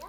Ya.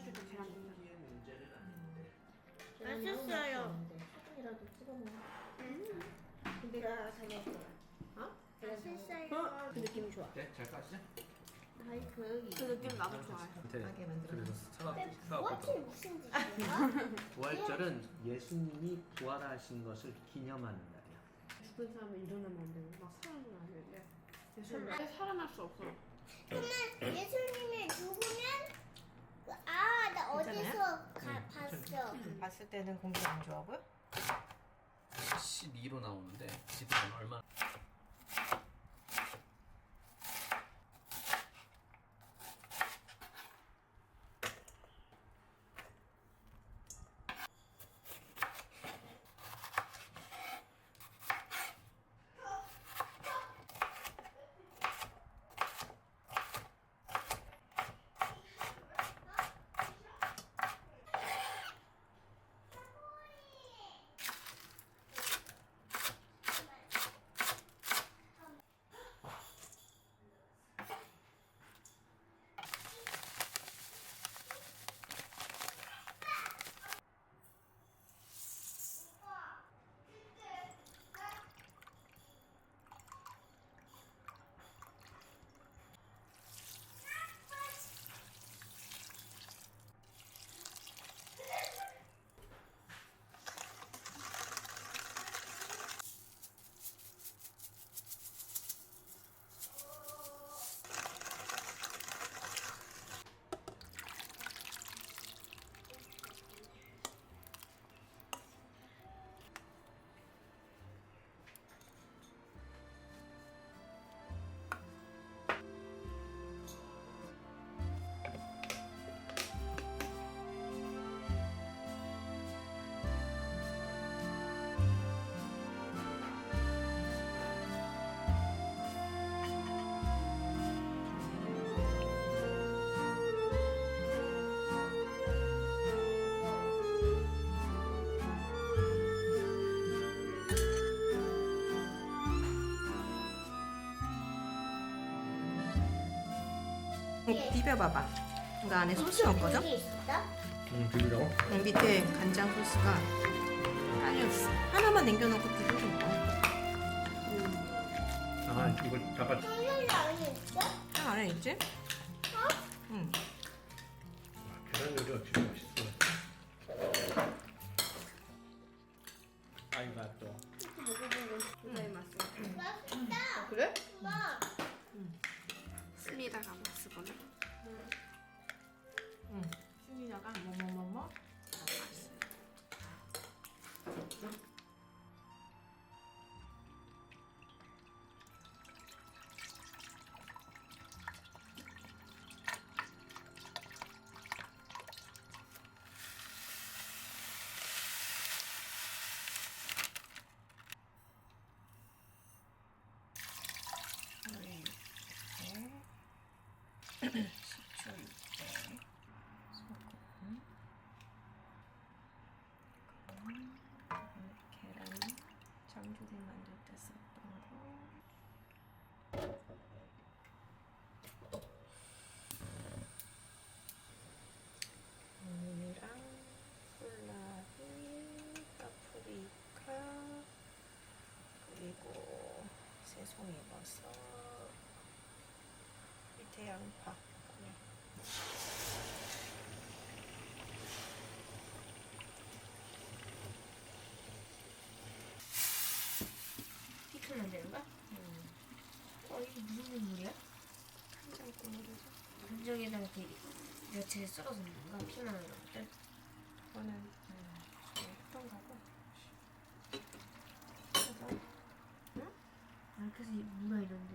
계란 넣자. 의 문제는 아닌데. 맛있어요. 소금이라도 찍어 먹어. 근데 내가 다녔어. 어? 맛있어요. 어? 그 느낌이 좋아. 네, 잘 까시죠? 아이 그 그 느낌 나도 좋아해. 하게 만들어. 그래서 사과 부활절이 무슨 짓이에요? 부활절은 예수님이 부활하신 것을 기념하는 날이야. 죽은 사람은 일어나면 안 되고 막 살아나야 돼. 예수님 살아날 수 없어. 그러면 예수님이 죽으면 그- 아, 나 어디서 가, 봤어. 봤을 때는 공기 안 좋아하고요? 12로 나오는데 지금은 얼마? 비벼봐봐. 이거 안에 소스? 이게 있었다? 응, 비비라고? 응, 밑에 간장 소스가 깔려있어. 하나만 남겨놓고 비벼줘. 아, 이걸 잠깐. 성경이 안에 있어? 아, 안에 있지? 응. 계란 요리가 진짜 맛있어. 양파. 그냥. 피클면 되는 거야? 어 이게 무슨 국물이야? 한장 국물이죠. 간장에다 이렇게 야채 썰어서 넣는? 피망을 넣을 때? 저는 음, 어떤 거고? 그래서 아 그래서 이 문어 이런데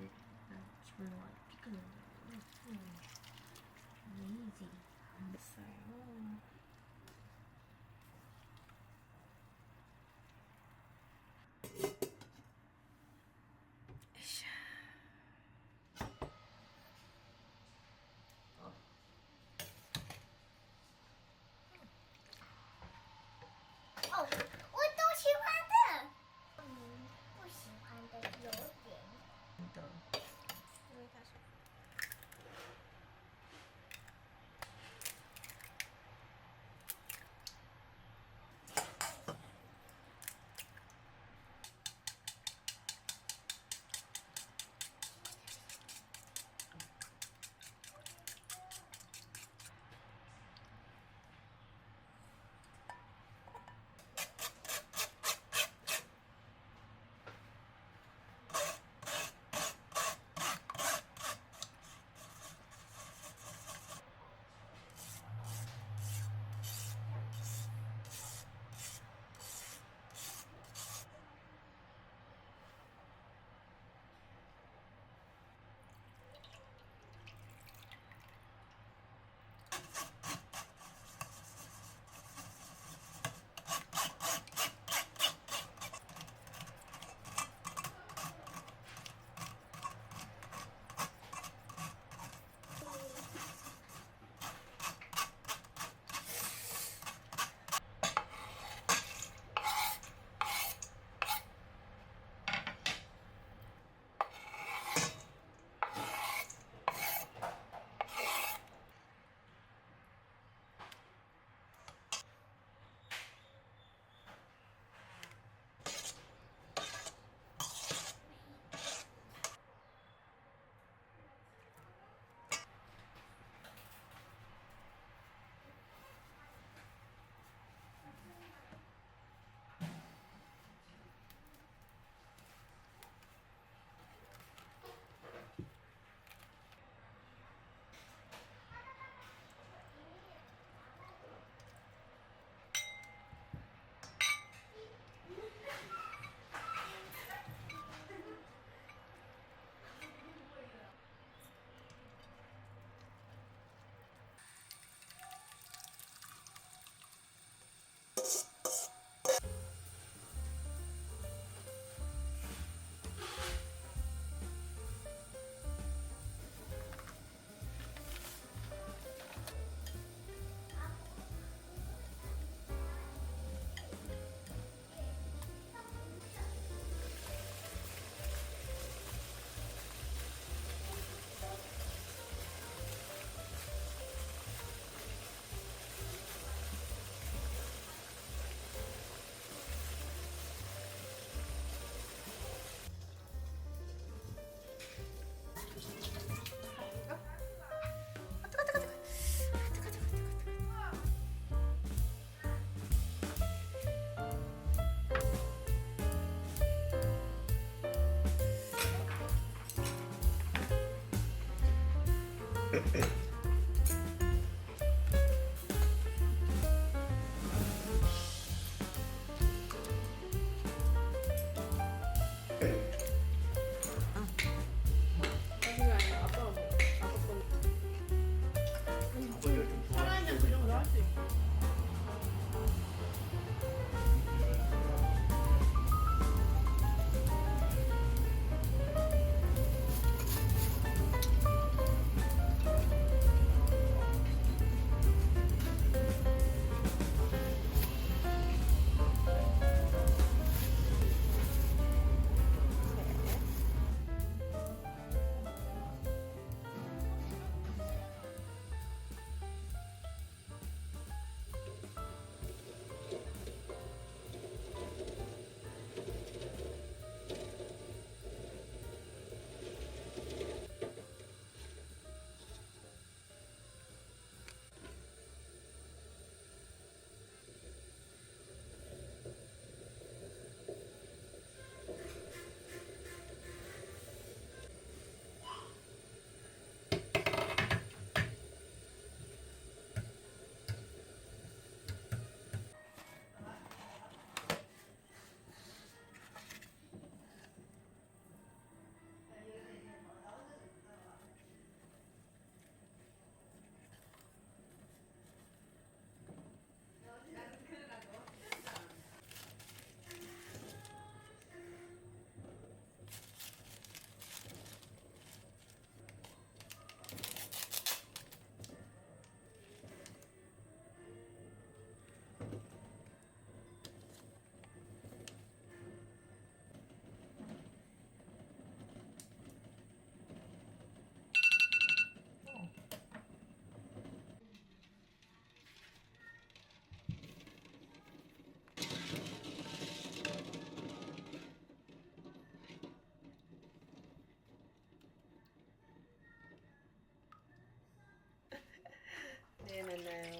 만나요.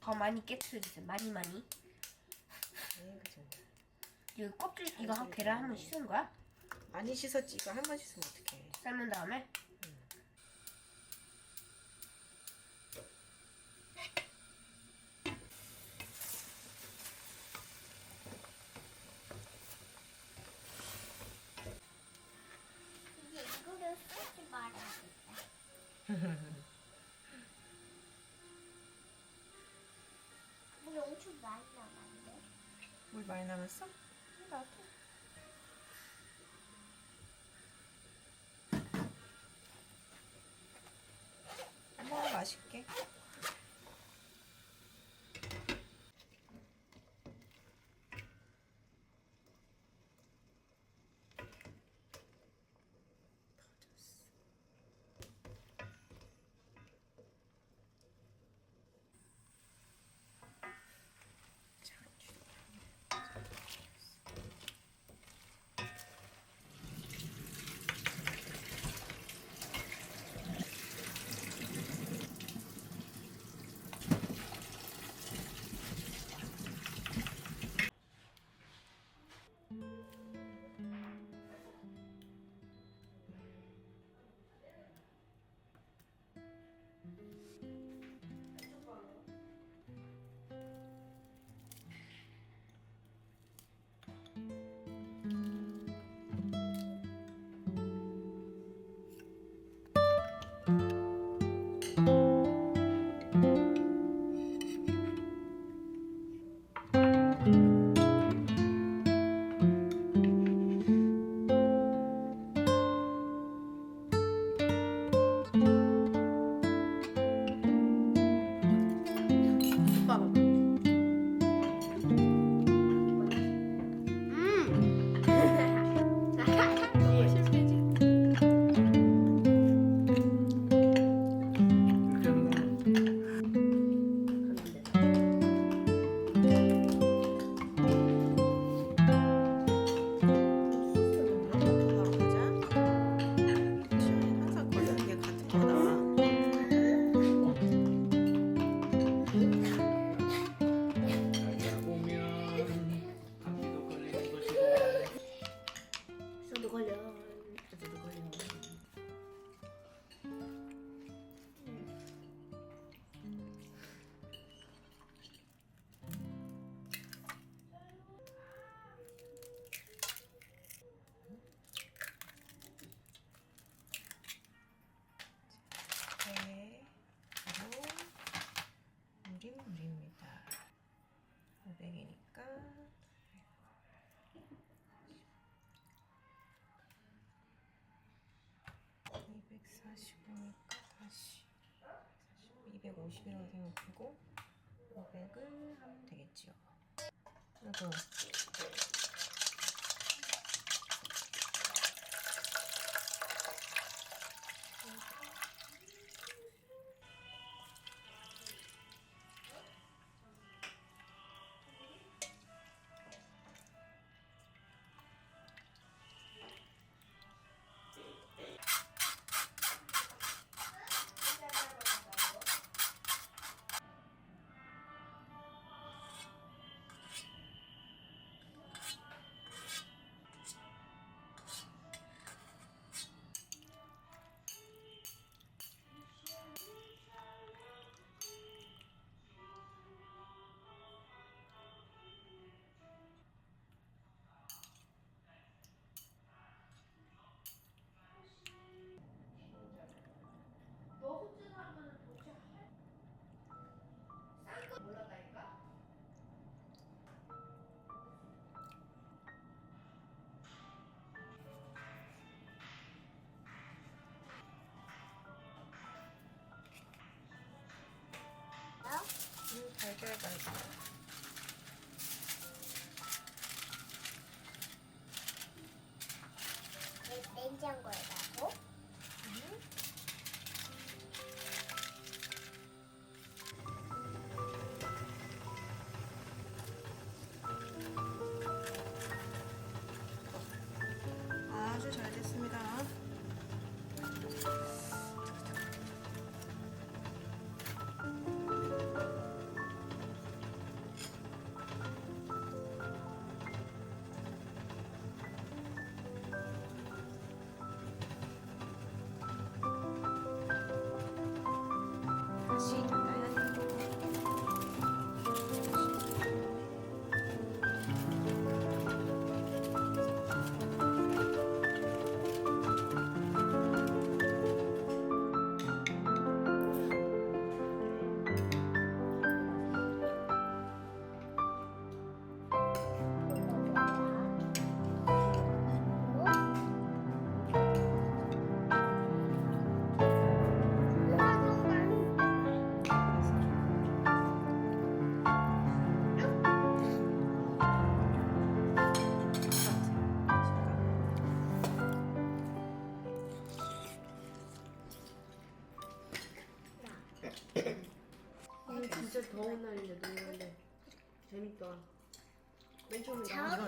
더 많이 깨트려주세요. 많이 많이. 네, 그 정도. 이거 껍질 이거 한 계란 한번 씻은 거야? 많이 씻었지. 이거 한 번 씻으면 어떡해. 삶은 다음에 이제 이거를 쓰지 말아야겠다. 물이 엄청 많이 남았는데. 남았어? 나도. 뭐 맛있게. 250이라고 생각하고 500을 하면 되겠지요. 그리고 음, 달걀 달걀 냉 오늘